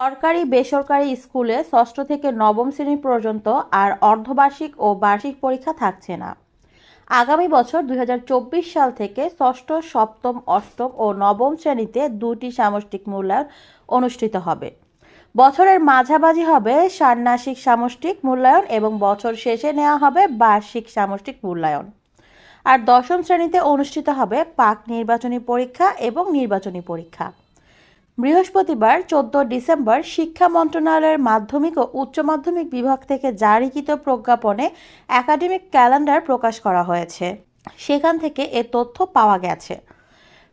সরকারি বেসরকারি স্কুলে ষষ্ঠ থেকে নবম শ্রেণি পর্যন্ত আর অর্ধবার্ষিক ও বার্ষিক পরীক্ষা থাকছে না। আগামী বছর দুই হাজার চব্বিশ সাল থেকে ষষ্ঠ, সপ্তম, অষ্টম ও নবম শ্রেণীতে দুটি সামষ্টিক মূল্যায়ন অনুষ্ঠিত হবে। বছরের মাঝামাঝি হবে ষান্মাসিক সামষ্টিক মূল্যায়ন এবং বছর শেষে নেওয়া হবে বার্ষিক সামষ্টিক মূল্যায়ন। আর দশম শ্রেণীতে অনুষ্ঠিত হবে পাক নির্বাচনী পরীক্ষা এবং নির্বাচনী পরীক্ষা। বৃহস্পতিবার চোদ্দ ডিসেম্বর শিক্ষা মন্ত্রণালয়ের মাধ্যমিক ও উচ্চ মাধ্যমিক বিভাগ থেকে জারিকৃত প্রজ্ঞাপনে একাডেমিক ক্যালেন্ডার প্রকাশ করা হয়েছে। সেখান থেকে এ তথ্য পাওয়া গেছে।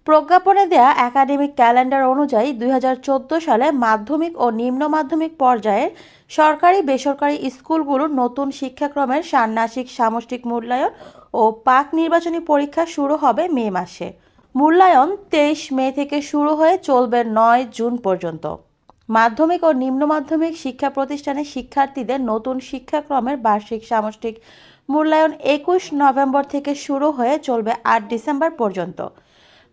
প্রজ্ঞাপনে দেয়া একাডেমিক ক্যালেন্ডার অনুযায়ী দুই হাজার চোদ্দ সালে মাধ্যমিক ও নিম্ন মাধ্যমিক পর্যায়ের সরকারি বেসরকারি স্কুলগুলোর নতুন শিক্ষাক্রমের ষান্মাসিক সামষ্টিক মূল্যায়ন ও পাক নির্বাচনী পরীক্ষা শুরু হবে মে মাসে। মূল্যায়ন তেইশ মে থেকে শুরু হয়ে চলবে নয় জুন পর্যন্ত। মাধ্যমিক ও নিম্ন মাধ্যমিক শিক্ষা প্রতিষ্ঠানের শিক্ষার্থীদের নতুন শিক্ষাক্রমের বার্ষিক সামষ্টিক মূল্যায়ন একুশ নভেম্বর থেকে শুরু হয়ে চলবে আট ডিসেম্বর পর্যন্ত।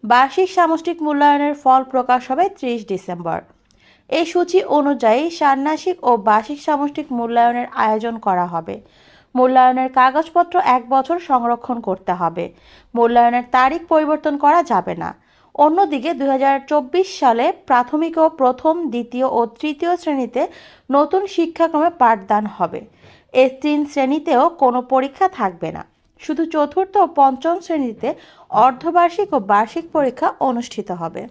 বার্ষিক সামষ্টিক মূল্যায়নের ফল প্রকাশ হবে ত্রিশ ডিসেম্বর। এই সূচি অনুযায়ী ষান্মাসিক ও বার্ষিক সামষ্টিক মূল্যায়নের আয়োজন করা হবে। মূল্যায়নের কাগজপত্র এক বছর সংরক্ষণ করতে হবে। মূল্যায়নের তারিখ পরিবর্তন করা যাবে না। অন্যদিকে দু হাজার চব্বিশ সালে প্রাথমিক ও প্রথম, দ্বিতীয় ও তৃতীয় শ্রেণীতে নতুন শিক্ষাক্রমে পাঠদান হবে। এ তিন শ্রেণীতেও কোনো পরীক্ষা থাকবে না। শুধু চতুর্থ ও পঞ্চম শ্রেণীতে অর্ধবার্ষিক ও বার্ষিক পরীক্ষা অনুষ্ঠিত হবে।